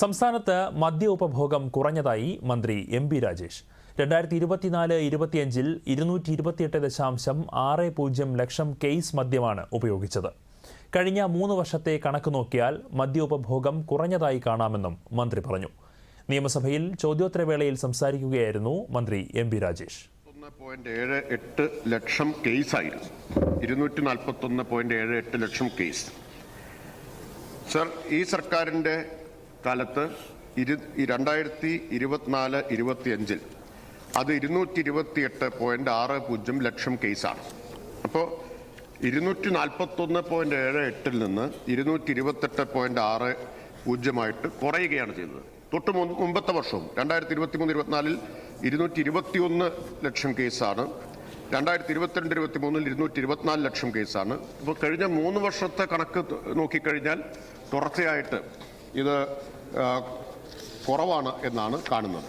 സംസ്ഥാനത്ത് മദ്യ ഉപഭോഗം കുറഞ്ഞതായി മന്ത്രി എം പി രാജേഷ്. രണ്ടായിരത്തി ഇരുപത്തിനാല് ഇരുപത്തിയഞ്ചിൽ ഇരുന്നൂറ്റി ഇരുപത്തിയെട്ട് ദശാംശം ആറ് പൂജ്യം ലക്ഷം കേസ് മദ്യമാണ് ഉപയോഗിച്ചത്. കഴിഞ്ഞ മൂന്ന് വർഷത്തെ കണക്ക് നോക്കിയാൽ മദ്യ ഉപഭോഗം കുറഞ്ഞതായി കാണാമെന്നും മന്ത്രി പറഞ്ഞു. നിയമസഭയിൽ ചോദ്യോത്തരവേളയിൽ സംസാരിക്കുകയായിരുന്നു മന്ത്രി എം പി രാജേഷ്. പോയിന്റ് ഏഴ് എട്ട് ലക്ഷം കേസായിരുന്നു. ഇരുന്നൂറ്റി നാൽപ്പത്തൊന്ന് പോയിന്റ് ഏഴ് എട്ട് ലക്ഷം കേസ്. സർ ഈ സർക്കാരിന്റെ കാലത്ത് ഇരു രണ്ടായിരത്തി ഇരുപത്തിനാല് ഇരുപത്തിയഞ്ചിൽ അത് ഇരുന്നൂറ്റി ഇരുപത്തിയെട്ട് പോയിന്റ് ആറ് പൂജ്യം ലക്ഷം കേസാണ്. അപ്പോൾ ഇരുന്നൂറ്റി നാൽപ്പത്തൊന്ന് പോയിന്റ് ഏഴ് എട്ടിൽ നിന്ന് ഇരുന്നൂറ്റി ഇരുപത്തെട്ട് പോയിന്റ് ആറ് പൂജ്യമായിട്ട് കുറയുകയാണ് ചെയ്തത്. തൊട്ട് മുമ്പത്തെ വർഷവും രണ്ടായിരത്തി ഇരുപത്തി മൂന്ന് ഇരുപത്തിനാലിൽ ഇരുന്നൂറ്റി ഇരുപത്തിയൊന്ന് ലക്ഷം കേസാണ്. രണ്ടായിരത്തി ഇരുപത്തിരണ്ട് ഇരുപത്തി മൂന്നിൽ ഇരുന്നൂറ്റി ഇരുപത്തിനാല് ലക്ഷം കേസാണ്. ഇപ്പോൾ കഴിഞ്ഞ മൂന്ന് വർഷത്തെ കണക്ക് നോക്കിക്കഴിഞ്ഞാൽ തുടർച്ചയായിട്ട് ഇത് കുറവാണ് എന്നാണ് കാണുന്നത്.